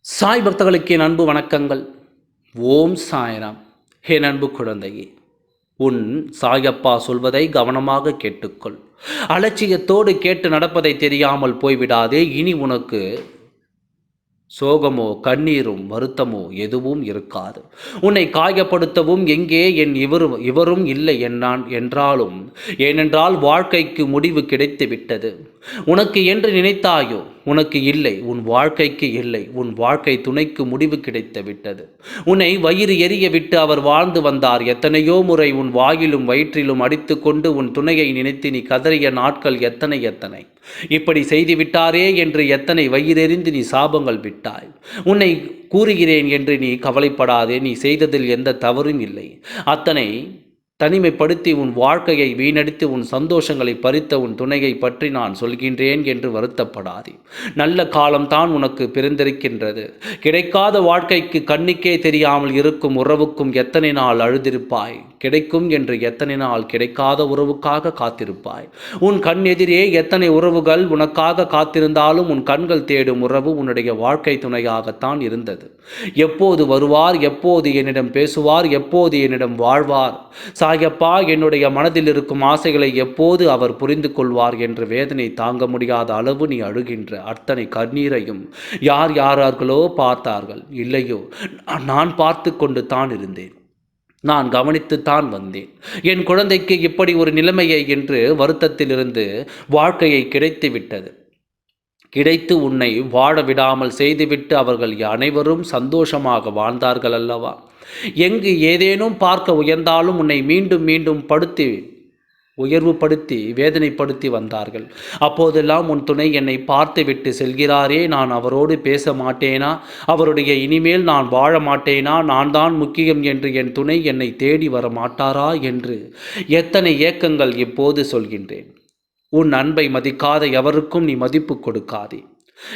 சாய் பக்தர்களுக்கு என் அன்பு வணக்கங்கள். ஓம் சாய்ராம். என் அன்பு குழந்தையே உன் சாயப்பா சொல்வதை கவனமாக கேட்டுக்கொள். அலட்சியத்தோடு கேட்டு நடப்பதை தெரியாமல் போய்விடாதே. இனி உனக்கு சோகமோ கண்ணீரும் வருத்தமோ எதுவும் இருக்காது. உன்னை காயப்படுத்தவும் எங்கே என் இவரும் இவரும் இல்லை என்னான் என்றாலும் ஏனென்றால் வாழ்க்கைக்கு முடிவு கிடைத்து விட்டது உனக்கு என்று நினைத்தாயோ? உனக்கு இல்லை உன் வாழ்க்கைக்கு இல்லை உன் வாழ்க்கை துணைக்கு முடிவு கிடைத்து விட்டது. உன்னை வயிறு எரிய விட்டு அவர் வாழ்ந்து வந்தார். எத்தனையோ முறை உன் வாயிலும் வயிற்றிலும் அடித்துக்கொண்டு உன் துணையை நினைத்து நீ கதறிய நாட்கள் எத்தனை எத்தனை. இப்படி செய்து விட்டாரே என்று எத்தனை வயிறெறிந்து நீ சாபங்கள் விட்டாய். உன்னை கூறுகிறேன் என்று நீ கவலைப்படாதே நீ செய்ததில் எந்த தவறும் இல்லை. அத்தனை தனிமைப்படுத்தி உன் வாழ்க்கையை வீணடித்து உன் சந்தோஷங்களை பறித்த உன் துணையை பற்றி நான் சொல்கின்றேன் என்று வருத்தப்படாதே. நல்ல காலம்தான் உனக்கு பிறந்திருக்கின்றது. கிடைக்காத வாழ்க்கைக்கு கண்ணுக்கே தெரியாமல் இருக்கும் உறவுக்கும் எத்தனை நாள் அழுதிருப்பாய்? கிடைக்கும் என்று எத்தனை நாள் கிடைக்காத உறவுக்காக காத்திருப்பாய். உன் கண் எதிரே எத்தனை உறவுகள் உனக்காக காத்திருந்தாலும் உன் கண்கள் தேடும் உறவு உன்னுடைய வாழ்க்கை துணையாகத்தான் இருந்தது. எப்போது வருவார் எப்போது என்னிடம் பேசுவார் எப்போது என்னிடம் வாழ்வார்? சாயப்பா என்னுடைய மனதில் இருக்கும் ஆசைகளை எப்போது அவர் புரிந்து கொள்வார் என்ற வேதனை தாங்க முடியாத அளவு நீ அழுகின்ற அத்தனை கண்ணீரையும் யார் யாரார்களோ பார்த்தார்கள். இல்லையோ நான் பார்த்து கொண்டு தான் இருந்தேன். நான் கவனித்துத்தான் வந்தேன். என் குழந்தைக்கு இப்படி ஒரு நிலைமையை என்று வருத்தத்திலிருந்து வாழ்க்கையை கிடைத்து விட்டது. கிடைத்து உன்னை வாழ விடாமல் செய்துவிட்டு அவர்கள் அனைவரும் சந்தோஷமாக வாழ்ந்தார்கள் அல்லவா? எங்கு ஏதேனும் பார்க்க உயர்ந்தாலும் உன்னை மீண்டும் மீண்டும் படுத்தி உயர்வுபடுத்தி வேதனைப்படுத்தி வந்தார்கள். அப்போதெல்லாம் உன் துணை என்னை பார்த்துவிட்டு செல்கிறாரே நான் அவரோடு பேச மாட்டேனா? அவருடைய இனிமேல் நான் வாழ மாட்டேனா? நான் தான் முக்கியம் என்று என் துணை என்னை தேடி வர மாட்டாரா என்று எத்தனை ஏக்கங்கள் இப்போது சொல்கின்றேன். உன் அன்பை மதிக்காத எவருக்கும் நீ மதிப்பு கொடுக்காதே.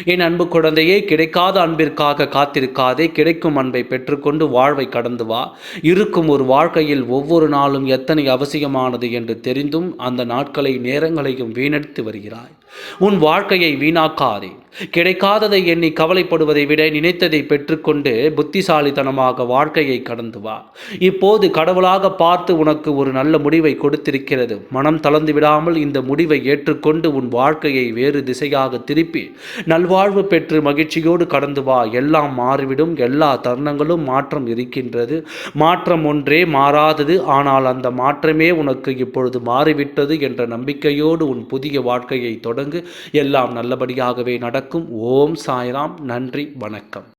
என் அன்பு குழந்தையே கிடைக்காத அன்பிற்காக காத்திருக்காதே கிடைக்கும் அன்பை பெற்றுக்கொண்டு வாழ்வை கடந்து வா. இருக்கும் ஒரு வாழ்க்கையில் ஒவ்வொரு நாளும் எத்தனை அவசியமானது என்று தெரிந்தும் அந்த நாட்களை நேரங்களையும் வீணடித்து வருகிறாய். உன் வாழ்க்கையை வீணாக்காதே. கிடைக்காததை எண்ணி கவலைப்படுவதை விட நினைத்ததை பெற்றுக்கொண்டு புத்திசாலித்தனமாக வாழ்க்கையை கடந்து வா. இப்போது கடவுளாக பார்த்து உனக்கு ஒரு நல்ல முடிவை கொடுத்திருக்கிறது. மனம் தளர்ந்து விடாமல் இந்த முடிவை ஏற்றுக்கொண்டு உன் வாழ்க்கையை வேறு திசையாக திருப்பி நல்வாழ்வு பெற்று மகிழ்ச்சியோடு கடந்து வா. எல்லாம் மாறிவிடும். எல்லா தருணங்களும் மாற்றம் இருக்கின்றது. மாற்றம் ஒன்றே மாறாதது. ஆனால் அந்த மாற்றமே உனக்கு இப்பொழுது மாறிவிட்டது என்ற நம்பிக்கையோடு உன் புதிய வாழ்க்கையை தொடங்கு. எல்லாம் நல்லபடியாகவே நடக்கும். ஓம் சாய்ராம். நன்றி. வணக்கம்.